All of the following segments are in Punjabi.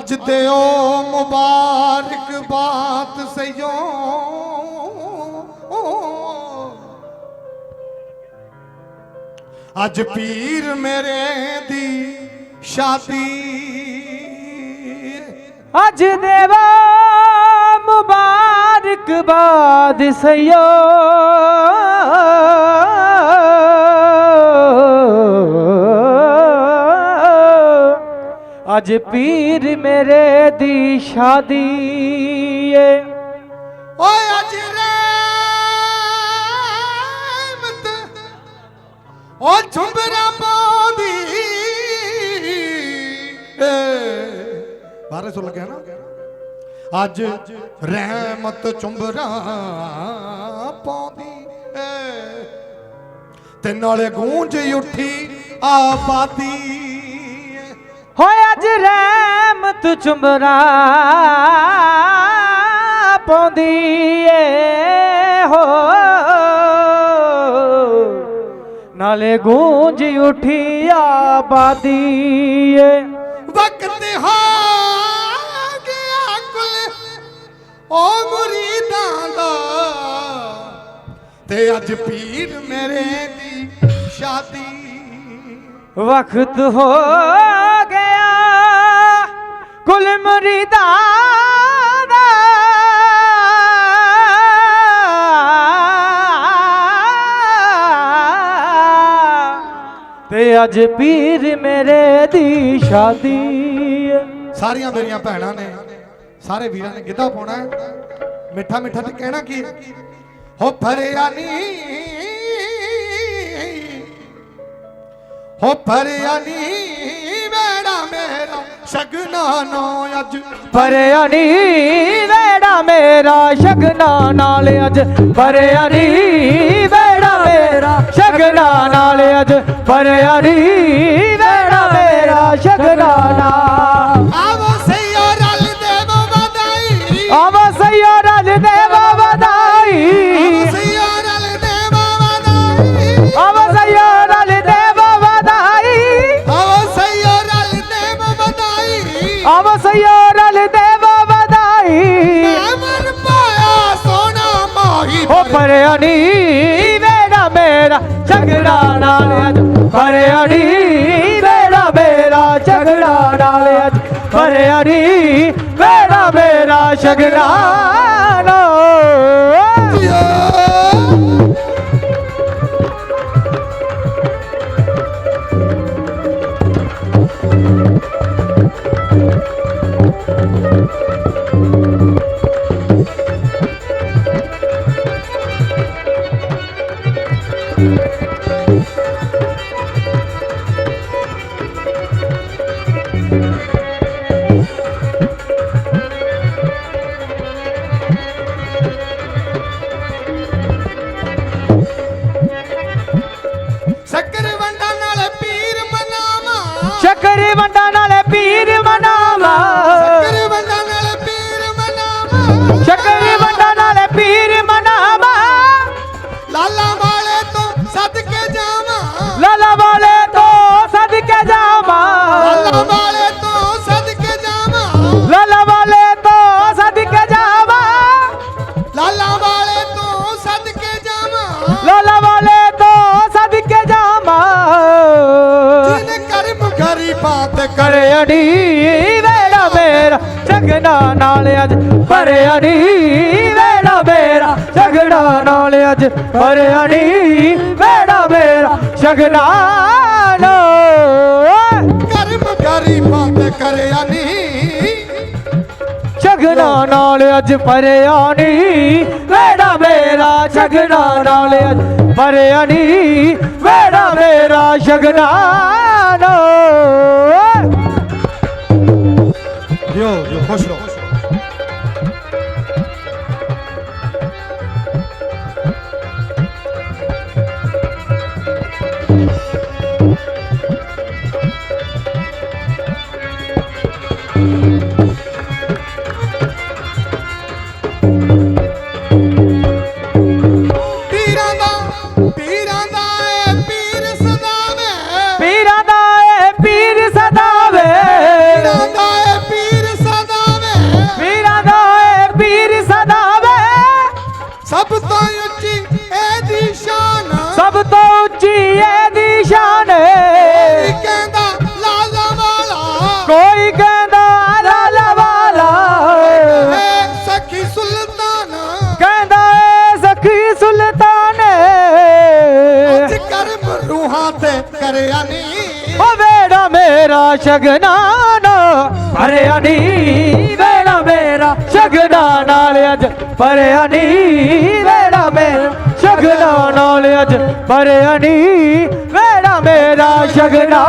ਅੱਜ ਤੇ ਉਹ ਮੁਬਾਰਕ ਬਾਤ ਸਈਓ ਅੱਜ ਪੀਰ ਮੇਰੇ ਦੀ ਸ਼ਾਦੀ। ਅੱਜ ਦੇਵਾ ਮੁਬਾਰਕਬਾਦ ਸਯੋ ਅੱਜ ਪੀਰ ਮੇਰੇ ਦੀ ਸ਼ਾਦੀ ਏ। ਓਏ ਅੱਜ ਰਹਿਮਤ, ਓ ਝੁੰਬਰਾ ਪਾਉਂਦੀ ਏ। ਬਾਰੇ ਸੁਣ ਲੱਗਿਆ ਨਾ। ਅੱਜ ਰਹਿਮਤ ਝੁੰਬਰਾ ਪਾਉਂਦੀ ਏ। ਤੇ ਨਾਲੇ ਗੂੰਜ ਉੱਠੀ ਆਬਾਦੀ। ਏ। ਹੋਏ ਅੱਜ ਰਹਿਮਤ ਚੁੰਬਰਾ ਪਾਉਂਦੀ ਏ ਹੋ। ਨਾਲੇ ਗੂੰਜ ਉਠੀ ਆਬਾਦੀ ਏ। ਵਕਤ ਹੋ ਗਿਆ ਕੁਲ ਓ ਮੁਰੀਦਾਂ ਦਾ। ਤੇ ਅੱਜ ਪੀਰ ਮੇਰੇ ਦੀ ਸ਼ਾਦੀ। ਵਕਤ ਹੋ ਕੁਲ ਮੁਰੀਦਾਂ ਦਾ। ਤੇ ਅੱਜ ਪੀਰ ਮੇਰੇ ਦੀ ਸ਼ਾਦੀ ਸਾਰੀਆਂ ਮੇਰੀਆਂ ਭੈਣਾਂ ਨੇ, ਸਾਰੇ ਵੀਰਾਂ ਨੇ ਗਿੱਧਾ ਪਾਉਣਾ ਮਿੱਠਾ ਮਿੱਠਾ ਤੇ ਕਹਿਣਾ ਕੀ ਹੋ? ਫਰਿਆ ਨੀ ਹੋ ਫਰਿਆ ਨੀ ਮੇਰਾ ਮੇਰਾ ਸ਼ਗਨਾ ਨੋ ਅੱਜ। ਭਰਿਆ ਨੀ ਵੇੜਾ ਮੇਰਾ ਸ਼ਗਨਾ ਨਾਲ ਅੱਜ। ਭਰਿਆ ਨੀ ਵੇੜਾ ਮੇਰਾ ਸ਼ਗਨਾ ਨਾਲ ਅੱਜ। ਭਰਿਆ ਨੀ ਵੇੜਾ ਮੇਰਾ ਸ਼ਗਨਾ ਨਾਲ ਹੋ ਭਰਿਆ ਨੀ, ਵੇੜਾ ਮੇਰਾ ਝਗੜਾ ਨਾਲ ਅੱਜ। ਭਰਿਆ ਵੇੜਾ ਮੇਰਾ ਝਗੜਾ ਨਾਲ ਅੱਜ। ਭਰਿਆ ਵੇੜਾ ਮੇਰਾ ਝਗੜਾ ਲਾਲਾ ਵਾਲੇ ਤੋਂ ਸਦਕੇ ਜਾਵਾਂ। ਜਿਨ ਕਰਮ ਕਰੀ ਬਾਤ ਕਰੇ ਅੜੀ ਵੇੜਾ ਮੇਰਾ ਝਗੜਾ ਨਾਲ ਅੱਜ ਭਰੇ ਅੜੀ ਵੇੜਾ ਮੇਰਾ ਝਗੜਾ ਨਾਲ ਅੱਜ ਭਰੇ ਅੜੀ ਵੇੜਾ ਮੇਰਾ ਝਗੜਾ ਨਾਲ। ਕਰਮ ਕਰੀ ਬਾਤ ਕਰਿਆ ਨਹੀਂ ਝਗੜਾ ਨਾਲ ਅੱਜ ਪਰਿਆ ਨੀ। ਵੇੜਾ ਮੇਰਾ ਝਗੜਾ ਨਾਲ ਅੱਜ ਭਰਿਆ ਨੀ। ਵੇੜਾ ਮੇਰਾ ਝਗੜਾ ਨਾਲ। ਜਿਓ ਜਿਓ ਖੁਸ਼ ਰਹੋ। ਓ ਵੇੜਾ ਮੇਰਾ ਸ਼ਗਨਾ ਨਾ ਭਰਿਆ ਨੀ ਵੇੜਾ ਮੇਰਾ ਸ਼ਗਨਾ ਨਾਲ ਅੱਜ ਭਰਿਆ ਨੀ ਵੇੜਾ ਮੇਰਾ ਸ਼ਗਨਾ ਨਾਲ ਅੱਜ ਭਰਿਆ ਨੀ ਵੇੜਾ ਮੇਰਾ ਸ਼ਗਨਾ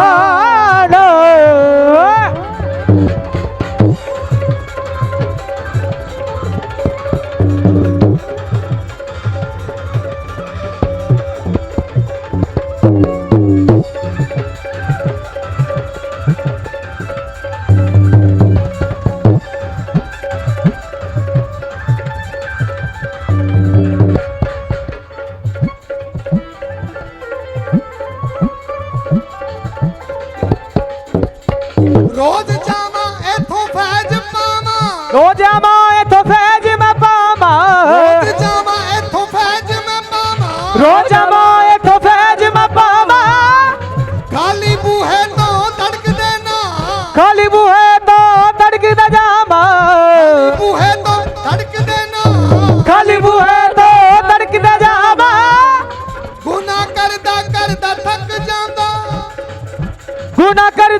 ਰੋਜ਼ ਜਾਵਾਂ ਇਥੋਂ ਫੈਜ ਪਾਵਾਂ। ਰੋਜਾ ਮਾਂ ਇਥੋਂ ਫੈਜ ਮੈਂ ਪਾਵਾਂ। ਰੋਜ਼ ਜਾਵਾਂ ਇਥੋਂ ਫੈਜ ਮੈਂ ਪਾਵਾਂ। ਰੋਜਾ ਮਾਂ ਇਥੋਂ ਫੈਜ ਮੈਂ ਪਾਵਾਂ। ਖਾਲੀ ਬੂਹੇ ਤੋਂ ਤੜਕਦੇ ਨਾ। ਖਾਲੀ ਬੂਹੇ ਤੋਂ ਤੜਕਦਾ ਜਾਵਾਂ। ਬੂਹੇ ਤੋਂ ਤੜਕਦੇ ਨਾ। ਖਾਲੀ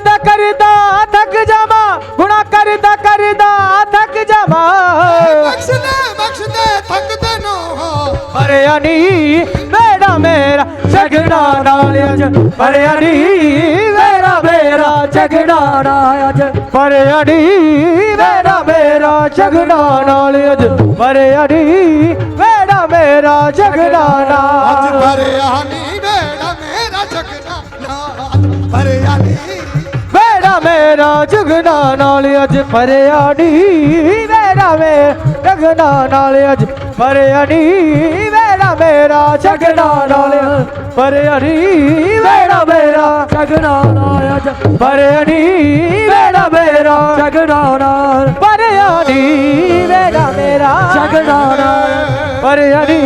ਕਰਦਾ ਕਰਦਾ ਥੱਕ ਜਾਵਾਂ ਗੁਨਾ ਕਰਦਾ ਕਰਦਾ ਥੱਕ ਜਾਵਾਂ। ਬਖਸ਼ ਦੇ ਬਖਸ਼ ਦੇ ਨਾ ਭਰਿਆ ਨੀ ਵੇੜਾ ਮੇਰਾ ਛਗਣਾ ਨਾਲ ਅੱਜ। ਭਰਿਆ ਨੀ ਵੇੜਾ ਮੇਰਾ ਛਗਣਾ ਨਾਲ ਅੱਜ। ਭਰਿਆ ਨੀ ਵੇੜਾ ਮੇਰਾ ਛਗਣਾ ਨਾਲ ਅੱਜ। ਭਰਿਆ ਨੀ ਵੇੜਾ ਮੇਰਾ ਛਗਣਾ ਅੱਜ ਨਾਲ। ਭਰਿਆ ਨੀ ਮੇਰਾ ਜਗਨਾ ਨਾਲ ਅੱਜ ਭਰਿਆ ਨੀ ਮੇਰਾ ਮੇਰਾ ਜਗਨਾ ਨਾਲ ਅੱਜ ਭਰਿਆ ਨੀ ਵੇੜਾ ਮੇਰਾ ਜਗਨਾ ਨਾਲ ਭਰਿਆ ਨੀ ਵੇੜਾ ਮੇਰਾ ਜਗਨਾ ਨਾਲ ਅੱਜ ਭਰਿਆ ਨੀ ਵੇੜਾ ਮੇਰਾ ਜਗਨਾ ਨਾਲ ਭਰਿਆ ਨੀ ਵੇੜਾ ਮੇਰਾ ਜਗਨਾ ਨਾਲ ਭਰਿਆ ਨੀ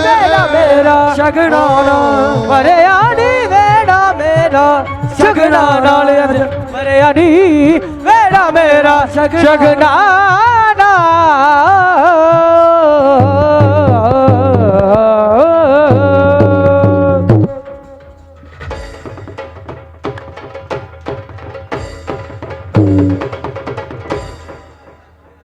ਵੇੜਾ ਮੇਰਾ ਜਗਨਾ ਨਾਲ ਭਰਿਆ ਨੀ ਵੇੜਾ ਮੇਰਾ ਸ਼ਗਨਾ ਨਾਲ ਅੱਜ ਭਰਿਆ ਨੀ। ਵੇੜਾ ਮੇਰਾ ਸ਼ਗਨਾ